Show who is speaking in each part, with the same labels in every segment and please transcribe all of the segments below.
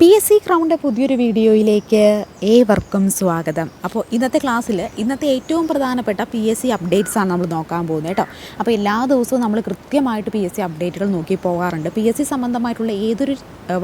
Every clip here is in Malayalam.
Speaker 1: പി എസ് സി ക്രൗണ്ട് പുതിയൊരു വീഡിയോയിലേക്ക് ഏവർക്കും സ്വാഗതം. അപ്പോൾ ഇന്നത്തെ ക്ലാസ്സിൽ ഇന്നത്തെ ഏറ്റവും പ്രധാനപ്പെട്ട പി എസ് സി അപ്ഡേറ്റ്സ് ആണ് നമ്മൾ നോക്കാൻ പോകുന്നത് കേട്ടോ. അപ്പോൾ എല്ലാ ദിവസവും നമ്മൾ കൃത്യമായിട്ട് പി എസ് സി അപ്ഡേറ്റുകൾ നോക്കി പോകാറുണ്ട്. പി എസ് സി സംബന്ധമായിട്ടുള്ള ഏതൊരു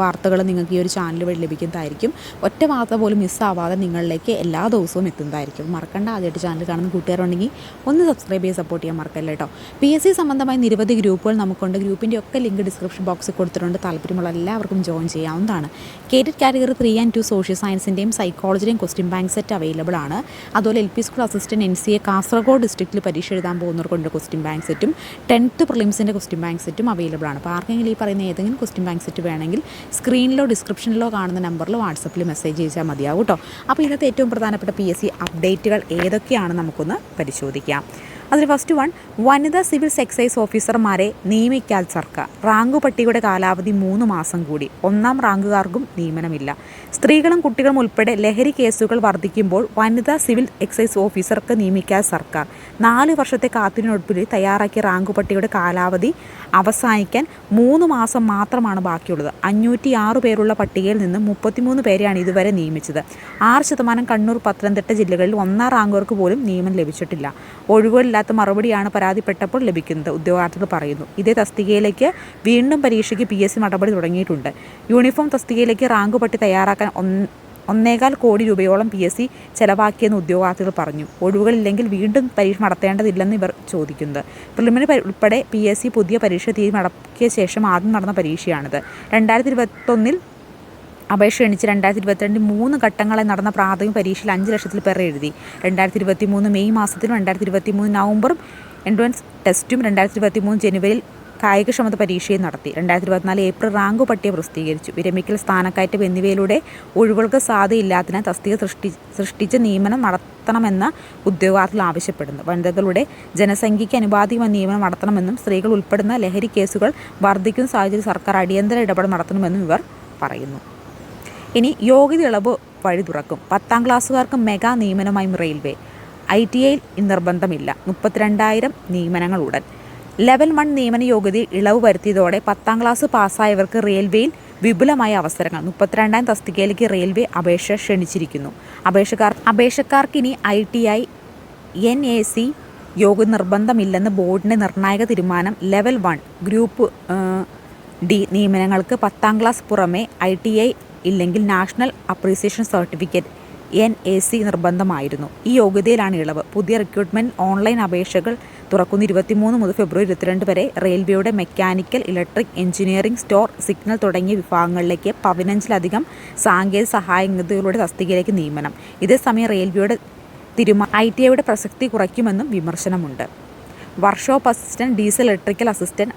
Speaker 1: വാർത്തകളും നിങ്ങൾക്ക് ഈ ഒരു ചാനൽ വഴി ലഭിക്കുന്നതായിരിക്കും. ഒറ്റ വാർത്ത പോലും മിസ്സാവാതെ നിങ്ങളിലേക്ക് എല്ലാ ദിവസവും എത്തുന്നതായിരിക്കും. മറക്കണ്ട ആദ്യമായിട്ട് ചാനൽ കാണുന്ന കൂട്ടുകാരുണ്ടെങ്കിൽ ഒന്ന് സബ്സ്ക്രൈബ് ചെയ്ത് സപ്പോർട്ട് ചെയ്യാൻ മറക്കല്ല കേട്ടോ. പി എസ് സി സംബന്ധമായ നിരവധി ഗ്രൂപ്പുകൾ നമുക്കുണ്ട്. ഗ്രൂപ്പിന്റെ ഒക്കെ ലിങ്ക് ഡിസ്ക്രിപ്ഷൻ ബോക്സിൽ കൊടുത്തിട്ടുണ്ട്. താല്പര്യമുള്ള എല്ലാവർക്കും ജോയിൻ ചെയ്യാവുന്നതാണ്. KTET category three and two social സയൻസിന്റെയും സൈക്കോളജിയുടെയും ക്വസ്റ്റ്യൻ ബാങ്ക് സെറ്റ് അവൈലബിൾ ആണ്. അതുപോലെ L P school assistant N C A Kasaragod ഡിസ്ട്രിക്റ്റിൽ പരീക്ഷ എഴുതാൻ പോകുന്നവർക്കുണ്ട് ക്വസ്റ്റ്യൻ ബാങ്ക് സെറ്റും ടെൻത്ത് പ്രിലിംസിന്റെ ക്വസ്റ്റ്യൻ ബാങ്ക് സെറ്റും അവൈലബിൾ ആണ്. അപ്പോൾ ഈ പറയുന്ന ഏതെങ്കിലും ക്വസ്റ്റ്യൻ ബാങ്ക് സെറ്റ് വേണമെങ്കിൽ സ്ക്രീനിലോ ഡിസ്ക്രിപ്ഷനിലോ കാണുന്ന നമ്പറിൽ വാട്സപ്പിൽ മെസ്സേജ് ചെയ്താൽ മതിയാവും കേട്ടോ. അപ്പോൾ ഇന്നത്തെ ഏറ്റവും പ്രധാനപ്പെട്ട പി എസ് സി അപ്ഡേറ്റുകൾ ഏതൊക്കെയാണ് നമുക്കൊന്ന് പരിശോധിക്കാം. അതിൽ ഫസ്റ്റ് വൺ വനിതാ സിവിൽ എക്സൈസ് ഓഫീസർമാരെ നിയമിക്കാൻ സർക്കാർ. റാങ്ക് പട്ടികയുടെ കാലാവധി മൂന്ന് മാസം കൂടി. ഒന്നാം റാങ്കുകാർക്കും നിയമനമില്ല. സ്ത്രീകളും കുട്ടികളും ഉൾപ്പെടെ ലഹരി കേസുകൾ വർദ്ധിക്കുമ്പോൾ വനിതാ സിവിൽ എക്സൈസ് ഓഫീസർക്ക് നിയമിക്കാൻ സർക്കാർ. നാല് വർഷത്തെ കാത്തിനൊടുപ്പിൽ തയ്യാറാക്കിയ റാങ്ക് പട്ടികയുടെ കാലാവധി അവസാനിക്കാൻ മൂന്ന് മാസം മാത്രമാണ് ബാക്കിയുള്ളത്. അഞ്ഞൂറ്റി ആറ് പേരുള്ള പട്ടികയിൽ നിന്ന് മുപ്പത്തിമൂന്ന് പേരെയാണ് ഇതുവരെ നിയമിച്ചത്. ആറ് ശതമാനം കണ്ണൂർ പത്തനംതിട്ട ജില്ലകളിൽ ഒന്നാം റാങ്കുകാർക്ക് പോലും നിയമനം ലഭിച്ചിട്ടില്ല. ഒഴിവുകളില്ലാത്ത മറുപടിയാണ് പരാതിപ്പെട്ടപ്പോൾ ലഭിക്കുന്നത് ഉദ്യോഗാർത്ഥികൾ പറയുന്നു. ഇതേ തസ്തികയിലേക്ക് വീണ്ടും പരീക്ഷയ്ക്ക് പി എസ് സി നടപടി തുടങ്ങിയിട്ടുണ്ട്. യൂണിഫോം തസ്തികയിലേക്ക് റാങ്ക് പട്ടി തയ്യാറാക്കാൻ ഒന്നേകാൽ കോടി രൂപയോളം പി എസ് സി ചെലവാക്കിയെന്ന് ഉദ്യോഗാർത്ഥികൾ പറഞ്ഞു. ഒഴിവുകളില്ലെങ്കിൽ വീണ്ടും പരീക്ഷ നടത്തേണ്ടതില്ലെന്ന് ഇവർ ചോദിക്കുന്നത്. പ്രിലിമിനറി പരി- ഉൾപ്പെടെ പി എസ് സി പുതിയ പരീക്ഷ തീയതി നടക്കിയ ശേഷം ആദ്യം നടന്ന പരീക്ഷയാണിത്. രണ്ടായിരത്തി ഇരുപത്തൊന്നിൽ അപേക്ഷ എണിച്ച് രണ്ടായിരത്തി ഇരുപത്തിരണ്ട് മൂന്ന് ഘട്ടങ്ങളെ നടന്ന പ്രാഥമിക പരീക്ഷയിൽ അഞ്ച് ലക്ഷത്തിൽ പേർ എഴുതി. രണ്ടായിരത്തി ഇരുപത്തി മൂന്ന് മെയ് മാസത്തിലും രണ്ടായിരത്തി ഇരുപത്തി മൂന്ന് നവംബറും എൻട്രൻസ് ടെസ്റ്റും രണ്ടായിരത്തി ഇരുപത്തി മൂന്ന് ജനുവരിയിൽ കായികക്ഷമത പരീക്ഷയും നടത്തി. രണ്ടായിരത്തി ഇരുപത്തിനാല് ഏപ്രിൽ റാങ്ക് പട്ടിക പ്രസിദ്ധീകരിച്ചു. വിരമിക്കൽ സ്ഥാനക്കയറ്റം എന്നിവയിലൂടെ ഒഴിവുകൾക്ക് സാധ്യതയില്ലാത്തതിനാൽ തസ്തിക സൃഷ്ടി സൃഷ്ടിച്ച നിയമനം നടത്തണമെന്ന് ഉദ്യോഗാർത്ഥികൾ ആവശ്യപ്പെടുന്നു. വനിതകളുടെ ജനസംഖ്യയ്ക്ക് അനുപാതികമായ നിയമനം നടത്തണമെന്നും സ്ത്രീകൾ ഉൾപ്പെടുന്ന ലഹരി കേസുകൾ വർദ്ധിക്കുന്ന സാഹചര്യത്തിൽ സർക്കാർ അടിയന്തര ഇടപെടൽ നടത്തണമെന്നും ഇവർ പറയുന്നു. ഇനി യോഗ്യത ഇളവ് വഴി തുറക്കും. പത്താം ക്ലാസ്സുകാർക്ക് മെഗാ നിയമനമായും റെയിൽവേ. ഐ ടി ഐയിൽ നിർബന്ധമില്ല. മുപ്പത്തിരണ്ടായിരം നിയമനങ്ങൾ ഉടൻ ലെവൽ വൺ നിയമന യോഗ്യതയിൽ ഇളവ് വരുത്തിയതോടെ പത്താം ക്ലാസ് പാസ്സായവർക്ക് റെയിൽവേയിൽ വിപുലമായ അവസരങ്ങൾ. മുപ്പത്തിരണ്ടാം തസ്തികയിലേക്ക് റെയിൽവേ അപേക്ഷ ക്ഷണിച്ചിരിക്കുന്നു. അപേക്ഷക്കാർ അപേക്ഷക്കാർക്ക് ഇനി I T I N A C യോഗ്യത നിർബന്ധമില്ലെന്ന് ബോർഡിന്റെ നിർണായക തീരുമാനം ലെവൽ വൺ ഗ്രൂപ്പ് ഡി നിയമനങ്ങൾക്ക് പത്താം ക്ലാസ് പുറമെ ഐ ടി ഐ ഇല്ലെങ്കിൽ national appreciation certificate N A C നിർബന്ധമായിരുന്നു. ഈ യോഗ്യതയിലാണ് ഇളവ്. പുതിയ റിക്രൂട്ട്മെന്റ് ഓൺലൈൻ അപേക്ഷകൾ തുറക്കുന്ന ഇരുപത്തിമൂന്ന് മുതൽ ഫെബ്രുവരി ഇരുപത്തിരണ്ട് വരെ റെയിൽവേയുടെ mechanical electric engineering store signal തുടങ്ങിയ വിഭാഗങ്ങളിലേക്ക് പതിനഞ്ചിലധികം സാങ്കേതിക സഹായങ്ങളുടെ തസ്തികയിലേക്ക് നിയമനം. ഇതേസമയം റെയിൽവേയുടെ തീരുമാനം ഐ ടി ഐയുടെ പ്രസക്തി കുറയ്ക്കുമെന്നും വിമർശനമുണ്ട്. Workshop assistant diesel electrical assistant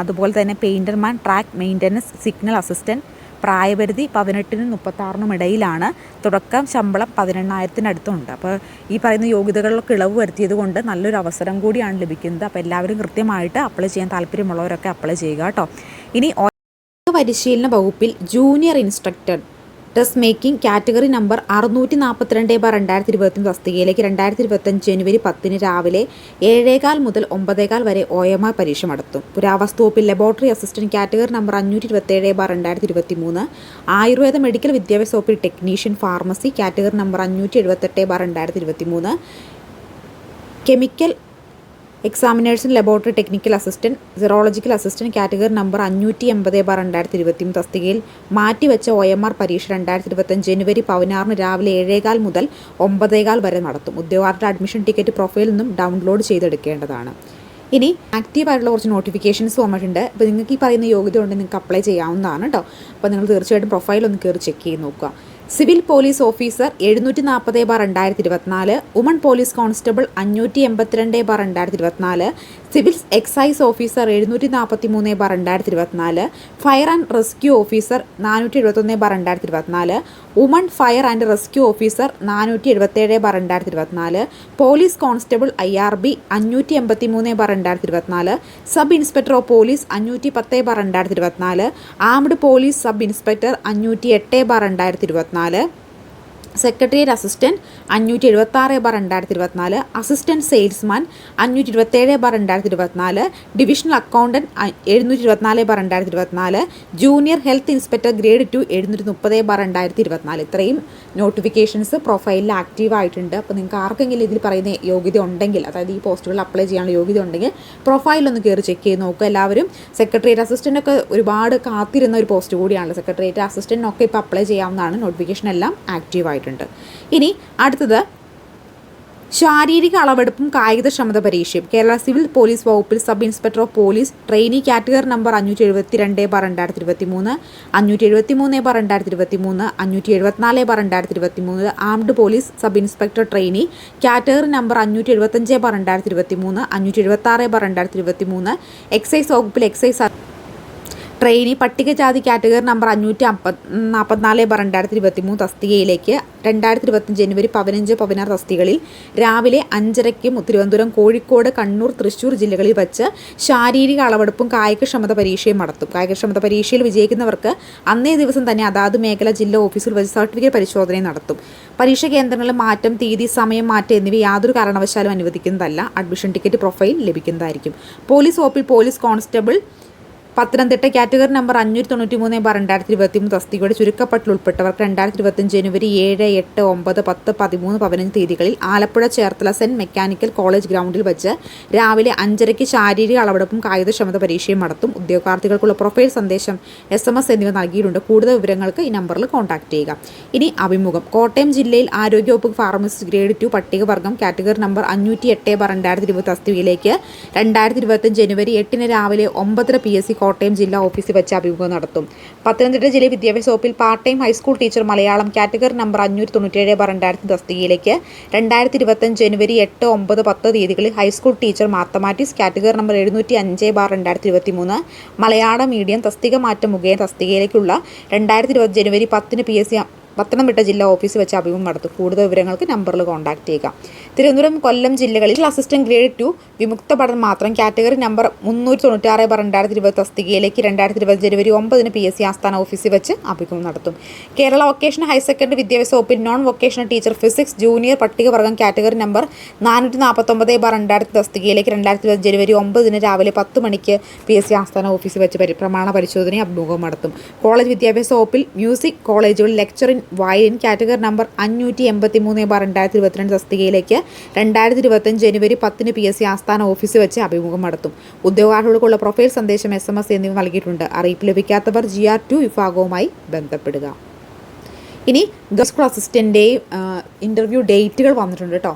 Speaker 1: അതുപോലെ തന്നെ പെയിന്റർമാൻ ട്രാക്ക് മെയിന്റനൻസ് സിഗ്നൽ അസിസ്റ്റന്റ് പ്രായപരിധി പതിനെട്ടിനും മുപ്പത്താറിനും ഇടയിലാണ്. തുടക്കം ശമ്പളം പതിനെണ്ണായിരത്തിനടുത്തുണ്ട്. അപ്പോൾ ഈ പറയുന്ന യോഗ്യതകളിലൊക്കെ ഇളവ് വരുത്തിയത് കൊണ്ട് നല്ലൊരു അവസരം കൂടിയാണ് ലഭിക്കുന്നത്. അപ്പോൾ എല്ലാവരും കൃത്യമായിട്ട് അപ്ലൈ ചെയ്യാൻ താല്പര്യമുള്ളവരൊക്കെ അപ്ലൈ ചെയ്യുക കേട്ടോ. ഇനി പരിശീലന വകുപ്പിൽ junior instructor dress making category number അറുന്നൂറ്റി നാൽപ്പത്തിരണ്ട് ബാർ രണ്ടായിരത്തി ഇരുപത്തൊന്ന് തസ്തികയിലേക്ക് രണ്ടായിരത്തി ഇരുപത്തഞ്ച് ജനുവരി പത്തിന് രാവിലെ ഏഴേകാൽ മുതൽ ഒമ്പതേകാൽ വരെ ഒ എം ആർ പരീക്ഷ നടത്തും. പുരാവസ്തു വകുപ്പിൽ ലബോറട്ടറി അസിസ്റ്റന്റ് കാറ്റഗറി നമ്പർ അഞ്ഞൂറ്റി ഇരുപത്തേഴ് ബാർ രണ്ടായിരത്തി ഇരുപത്തി മൂന്ന് ആയുർവേദ മെഡിക്കൽ വിദ്യാഭ്യാസ വകുപ്പിൽ ടെക്നീഷ്യൻ ഫാർമസി കാറ്റഗറി നമ്പർ അഞ്ഞൂറ്റി എഴുപത്തെട്ട് ബാർ രണ്ടായിരത്തി ഇരുപത്തി മൂന്ന് chemical എക്സാമിനേഴ്സിൻ laboratory technical assistant serological assistant category number അഞ്ഞൂറ്റി എൺപത് ബാർ രണ്ടായിരത്തി ഇരുപത്തി തസ്തികയിൽ മാറ്റിവെച്ച ഒ എം ആർ പരീക്ഷ രണ്ടായിരത്തി ഇരുപത്തഞ്ച് ജനുവരി പതിനാറിന് രാവിലെ ഏഴേകാൽ മുതൽ ഒമ്പതേകാൽ വരെ നടത്തും. ഉദ്യോഗാർത്ഥിയുടെ അഡ്മിഷൻ ടിക്കറ്റ് പ്രൊഫൈലിൽ നിന്നും ഡൗൺലോഡ് ചെയ്തെടുക്കേണ്ടതാണ്. ഇനി ആക്റ്റീവായിട്ടുള്ള കുറച്ച് നോട്ടിഫിക്കേഷൻസ് വന്നിട്ടുണ്ട്. അപ്പോൾ നിങ്ങൾക്ക് ഈ പറയുന്ന യോഗ്യത ഉണ്ടെങ്കിൽ നിങ്ങൾക്ക് അപ്ലൈ ചെയ്യാവുന്നതാണ് കേട്ടോ അപ്പോൾ നിങ്ങൾ തീർച്ചയായിട്ടും പ്രൊഫൈൽ ഒന്ന് കയറി ചെക്ക് ചെയ്ത് നോക്കുക. സിവിൽ പോലീസ് ഓഫീസർ എഴുന്നൂറ്റി നാൽപ്പത് ബാർ രണ്ടായിരത്തി ഇരുപത്തിനാല് ഉമൺ പോലീസ് കോൺസ്റ്റബിൾ അഞ്ഞൂറ്റി എൺപത്തിരണ്ട് ബാർ രണ്ടായിരത്തി ഇരുപത്തിനാല് സിവിൽ എക്സൈസ് ഓഫീസർ എഴുന്നൂറ്റി നാൽപ്പത്തി മൂന്ന് ബാർ രണ്ടായിരത്തി ഇരുപത്തിനാല് ഫയർ ആൻഡ് റെസ്ക്യൂ ഓഫീസർ നാനൂറ്റി എഴുപത്തൊന്ന് ബാർ രണ്ടായിരത്തി ഇരുപത്തിനാല് woman fire and rescue officer നാനൂറ്റി എഴുപത്തേഴ് ബാർ രണ്ടായിരത്തി ഇരുപത്തിനാല് police constable I R B അഞ്ഞൂറ്റി എൺപത്തി മൂന്ന് ബാർ രണ്ടായിരത്തി ഇരുപത്തിനാല് സബ് ഇൻസ്പെക്ടർ ഓഫ് പോലീസ് അഞ്ഞൂറ്റി പത്ത് ബാർ രണ്ടായിരത്തി ഇരുപത്തിനാല് ആംഡ് പോലീസ് സബ് ഇൻസ്പെക്ടർ അഞ്ഞൂറ്റി എട്ട് ബാർ രണ്ടായിരത്തി ഇരുപത്തിനാല് നാല് സെക്രട്ടേറിയറ്റ് അസിസ്റ്റന്റ് അഞ്ഞൂറ്റി എഴുപത്തി ആറ് ബാർ രണ്ടായിരത്തി ഇരുപത്തിനാല് അസിസ്റ്റന്റ് സെയിൽസ്മാൻ അഞ്ഞൂറ്റി ഇരുപത്തേഴ് ബാർ രണ്ടായിരത്തി ഇരുപത്തിനാല് ഡിവിഷണൽ അക്കൗണ്ടന്റ് എഴുന്നൂറ്റി ഇരുപത്തിനാല് ബാർ രണ്ടായിരത്തി ഇരുപത്തിനാല് junior health inspector grade two എഴുന്നൂറ്റി മുപ്പത് ബാർ രണ്ടായിരത്തി ഇരുപത്തിനാല് ഇത്രയും നോട്ടിഫിക്കേഷൻസ് പ്രൊഫൈലിൽ ആക്റ്റീവ് ആയിട്ടുണ്ട്. അപ്പോൾ നിങ്ങൾക്ക് ആർക്കെങ്കിലും ഇതിൽ പറയുന്ന യോഗ്യത ഉണ്ടെങ്കിൽ അതായത് ഈ പോസ്റ്റുകളിൽ അപ്ലൈ ചെയ്യാനുള്ള യോഗ്യത ഉണ്ടെങ്കിൽ പ്രൊഫൈലൊന്ന് കയറി ചെക്ക് ചെയ്ത് നോക്കുക. എല്ലാവരും സെക്രട്ടേറിയറ്റ് അസിസ്റ്റന്റ് ഒക്കെ ഒരുപാട് കാത്തിരുന്ന ഒരു പോസ്റ്റ് കൂടിയാണ് സെക്രട്ടേറിയറ്റ് അസിസ്റ്റന്റിനൊക്കെ ഇപ്പോൾ അപ്ലൈ ചെയ്യാവുന്നതാണ്. നോട്ടിഫിക്കേഷൻ എല്ലാം ആക്റ്റീവ് ആയിട്ടുണ്ട് ഇനി അടുത്തത് ശാരീരിക അളവെടുപ്പും കായികക്ഷമത പരീക്ഷയും. കേരള സിവിൽ പോലീസ് വകുപ്പിൽ sub inspector of police trainee category number അഞ്ഞൂറ്റി എഴുപത്തി രണ്ട് ബാർ രണ്ടായിരത്തി ഇരുപത്തി മൂന്ന് അഞ്ഞൂറ്റി എഴുപത്തി മൂന്ന് ബാർ രണ്ടായിരത്തി ഇരുപത്തി മൂന്ന് അഞ്ഞൂറ്റി എഴുപത്തിനാല് ബാർ രണ്ടായിരത്തി ഇരുപത്തി മൂന്ന് armed police sub inspector trainee category number അഞ്ഞൂറ്റി എഴുപത്തഞ്ച് ബാർ രണ്ടായിരത്തി ഇരുപത്തി മൂന്ന് അഞ്ഞൂറ്റി എഴുപത്തി ആറ് ബാർ രണ്ടായിരത്തി ഇരുപത്തി മൂന്ന് എക്സൈസ് വകുപ്പിൽ എക്സൈസ് ട്രെയിനി പട്ടികജാതി കാറ്റഗറി നമ്പർ അഞ്ഞൂറ്റി അമ്പത് നാൽപ്പത്തിനാല് ബാർ രണ്ടായിരത്തി ഇരുപത്തി മൂന്ന് തസ്തികയിലേക്ക് രണ്ടായിരത്തി ഇരുപത്തി ജനുവരി പതിനഞ്ച് പതിനാറ് തസ്തികകളിൽ രാവിലെ അഞ്ചരയ്ക്കും തിരുവനന്തപുരം കോഴിക്കോട് കണ്ണൂർ തൃശ്ശൂർ ജില്ലകളിൽ വച്ച് ശാരീരിക അളവെടുപ്പും കായികക്ഷമത പരീക്ഷയും നടത്തും. കായികക്ഷമത പരീക്ഷയിൽ വിജയിക്കുന്നവർക്ക് അന്നേ ദിവസം തന്നെ അതാത് മേഖല ജില്ലാ ഓഫീസിൽ വച്ച് സർട്ടിഫിക്കറ്റ് പരിശോധനയും നടത്തും. പരീക്ഷ കേന്ദ്രങ്ങളിൽ മാറ്റം തീയതി സമയം മാറ്റം എന്നിവ യാതൊരു കാരണവശാലും അനുവദിക്കുന്നതല്ല. അഡ്മിഷൻ ടിക്കറ്റ് പ്രൊഫൈൽ ലഭിക്കുന്നതായിരിക്കും. പോലീസ് വകുപ്പിൽ police constable Pathanamthitta category number അഞ്ഞൂറ്റി തൊണ്ണൂറ്റി മൂന്ന് ബാർ രണ്ടായിരത്തി ഇരുപത്തി മൂന്ന് തസ്തികയുടെ ചുരുക്കപ്പട്ടിൽ ഉൾപ്പെട്ടവർക്ക് രണ്ടായിരത്തി ഇരുപത്തഞ്ച് ജനുവരി ഏഴ് എട്ട് ഒമ്പത് പത്ത് പതിമൂന്ന് പതിനഞ്ച് തീയതികളിൽ Alappuzha Cherthala saint mechanical college ഗ്രൗണ്ടിൽ വെച്ച് രാവിലെ അഞ്ചരയ്ക്ക് ശാരീരിക അളവെടുപ്പും കായികക്ഷമത പരീക്ഷയും നടത്തും. ഉദ്യോഗാർത്ഥികൾക്കുള്ള പ്രൊഫൈൽ സന്ദേശം എസ് എം എസ് എന്നിവ നൽകിയിട്ടുണ്ട്. കൂടുതൽ വിവരങ്ങൾക്ക് ഈ നമ്പറിൽ കോൺടാക്ട് ചെയ്യുക. ഇനി അഭിമുഖം. കോട്ടയം ജില്ലയിൽ ആരോഗ്യവകുപ്പ് ഫാർമസിസ്റ്റ് ഗ്രേഡ് ടു പട്ടികവർഗം കാറ്റഗറി നമ്പർ അഞ്ഞൂറ്റി എട്ട് ബാർ രണ്ടായിരത്തി ഇരുപത് തസ്തികയിലേക്ക് രണ്ടായിരത്തി ഇരുപത്തഞ്ച് ജനുവരി എട്ടിന് രാവിലെ ഒമ്പതര പി എസ് സി കോട്ടയം ജില്ലാ ഓഫീസിൽ വെച്ച് അഭിമുഖം നടത്തും. പത്തനംതിട്ട ജില്ലയിലെ വിദ്യാഭ്യാസ വകുപ്പിൽ part time high school teacher Malayalam category number അഞ്ഞൂറ്റി തൊണ്ണൂറ്റേഴ് ബാർ രണ്ടായിരത്തി തസ്തികയിലേക്ക്. രണ്ടായിരത്തി ഇരുപത്തഞ്ച് ജനുവരി എട്ട് ഒമ്പത് പത്ത് തീയതികളിൽ high school teacher mathematics category number എഴുന്നൂറ്റി അഞ്ച് ബാർ രണ്ടായിരത്തി ഇരുപത്തി മൂന്ന് മലയാളം മീഡിയം തസ്തിക മാറ്റം മുഖേന തസ്തികയിലേക്കുള്ള രണ്ടായിരത്തി ഇരുപത് ജനുവരി പത്തിന് പി. എസ്. സി. പത്തനംതിട്ട ജില്ലാ ഓഫീസിൽ വെച്ച് അഭിമുഖം നടത്തും. കൂടുതൽ വിവരങ്ങൾക്ക് നമ്പറിൽ കോൺടാക്ട് ചെയ്യുക. തിരുവനന്തപുരം കൊല്ലം ജില്ലകളിൽ അസിസ്റ്റന്റ് ഗ്രേഡ് ടു വിമുക്ത പഠനം മാത്രം കാറ്റഗറി നമ്പർ മുന്നൂറ്റി തൊണ്ണൂറ്റാറ് ബാർ രണ്ടായിരത്തി ഇരുപത് തസ്തികയിലേക്ക് രണ്ടായിരത്തി ഇരുപത് ജനുവരി ഒമ്പതിന് പി എസ് സി ആസ്ഥാന ഓഫീസിൽ വെച്ച് അഭിമുഖം നടത്തും. കേരള വൊക്കേഷണൽ ഹയർ സെക്കൻഡറി വിദ്യാഭ്യാസ വകുപ്പിൽ non vocational teacher physics junior പട്ടികവർഗം category number നാനൂറ്റി നാൽപ്പത്തൊമ്പത് ബാർ രണ്ടായിരത്തി തസ്തികയിലേക്ക് രണ്ടായിരത്തി ഇരുപത് ജനുവരി ഒമ്പതിന് രാവിലെ പത്ത് മണിക്ക് പി എസ് സി ആസ്ഥാന ഓഫീസിൽ വെച്ച് പരി പ്രമാണ പരിശോധനയും അഭിമുഖം നടത്തും. കോളേജ് വിദ്യാഭ്യാസ വകുപ്പിൽ മ്യൂസിക് കോളേജുകളിൽ lecture in violin category number അഞ്ഞൂറ്റി എൺപത്തി മൂന്ന് ബാർ രണ്ടായിരത്തി ഇരുപത്തിരണ്ട് തസ്തികയിലേക്ക് രണ്ടായിരത്തി ഇരുപത്തഞ്ച് ജനുവരി പത്തിന് പി എസ് സി ആസ്ഥാന ഓഫീസ് വെച്ച് അഭിമുഖം നടത്തും. ഉദ്യോഗാർത്ഥികൾക്കുള്ള പ്രൊഫൈൽ സന്ദേശം എസ് എം എസ് എന്നിവ നൽകിയിട്ടുണ്ട്. അറിയിപ്പ് ലഭിക്കാത്തവർ ജി ആർ ടു വിഭാഗവുമായി ബന്ധപ്പെടുക. ഇനി ഗസ് സ്കൂൾ അസിസ്റ്റന്റെയും ഇന്റർവ്യൂ ഡേറ്റുകൾ വന്നിട്ടുണ്ട് കേട്ടോ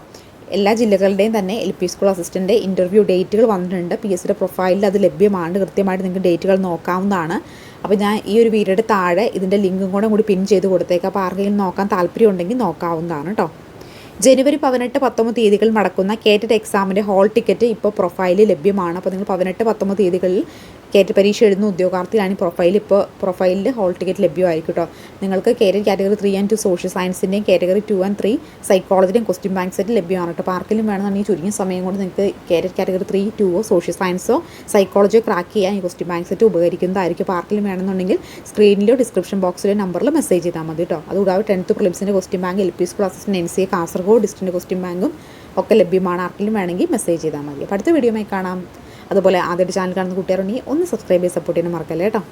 Speaker 1: എല്ലാ ജില്ലകളുടെയും തന്നെ L P school assistant interview ഡേറ്റുകൾ വന്നിട്ടുണ്ട്. പി എസ് സിയുടെ പ്രൊഫൈലിൽ അത് ലഭ്യമാണ്. കൃത്യമായിട്ട് നിങ്ങൾക്ക് ഡേറ്റുകൾ നോക്കാവുന്നതാണ്. അപ്പോൾ ഞാൻ ഈ ഒരു വീഡിയോയുടെ താഴെ ഇതിന്റെ ലിങ്കും കൂടെ കൂടി പിൻ ചെയ്ത് കൊടുത്തേക്കാം. അപ്പോൾ ആർക്കെങ്കിലും നോക്കാൻ താല്പര്യം ഉണ്ടെങ്കിൽ നോക്കാവുന്നതാണ് കേട്ടോ ജനുവരി പതിനെട്ട് പത്തൊമ്പത് തീയതികളിൽ നടക്കുന്ന കേറ്റഡ് എക്സാമിന്റെ ഹോൾ ടിക്കറ്റ് ഇപ്പോൾ പ്രൊഫൈലിൽ ലഭ്യമാണ്. അപ്പോൾ നിങ്ങൾ പതിനെട്ട് പത്തൊമ്പത് തീയതികളിൽ കേറ്റ് പരീക്ഷ എഴുതുന്ന ഉദ്യോഗാർത്ഥികളാണ് ഈ പ്രൊഫൈൽ ഇപ്പോൾ പ്രൊഫൈലിൽ ഹോൾ ടിക്കറ്റ് ലഭ്യമായിരിക്കും കേട്ടോ. നിങ്ങൾക്ക് carrot category three and two social സയൻസിന്റെയും category two and three സൈക്കോളജിയും ക്വസ്റ്റ്യൻ ബാങ്ക് സെറ്റ് ലഭ്യമാണ് കേട്ടോ. പാർക്കിലും വേണമെന്നുണ്ടെങ്കിൽ ചുരുങ്ങിയ സമയം കൊണ്ട് നിങ്ങൾക്ക് കേരറ്റ് കാറ്റഗറി ത്രീ ടുവോ സോഷ്യൽ സയൻസോ സൈക്കോളജിയോ ക്രാക്ക് ചെയ്യാൻ ഈ ക്വസ്റ്റ്യൻ ബാങ്ക് സെറ്റ് ഉപകരിക്കുന്നതായിരിക്കും. പാർക്കിലും വേണമെന്നുണ്ടെങ്കിൽ സ്ക്രീനിലോ ഡിസ്ക്രിപ്ഷൻ ബോക്സിലോ നമ്പറിൽ മെസ്സേജ് ചെയ്താൽ മതി കേട്ടോ. അതുകൂടാതെ tenth പ്രിലിംസിന്റെ question bank L P school assistant N C A Kasaragod ഡിസ്ട്രിക്റ്റിന്റെ question ബാങ്കും ഒക്കെ ലഭ്യമാണ്. ആർക്കെങ്കിലും വേണമെങ്കിൽ മെസ്സേജ് ചെയ്താൽ മതി. അപ്പോൾ അടുത്ത വീഡിയോമായി കാണാം. അതുപോലെ ആദ്യമായിട്ട് ചാനൽ കാണുന്ന കൂട്ടുകാരുണ്ടെങ്കിൽ ഒന്ന് സബ്സ്ക്രൈബ് ചെയ്ത് സപ്പോർട്ട് ചെയ്യാൻ മറക്കല്ലേ കേട്ടോ.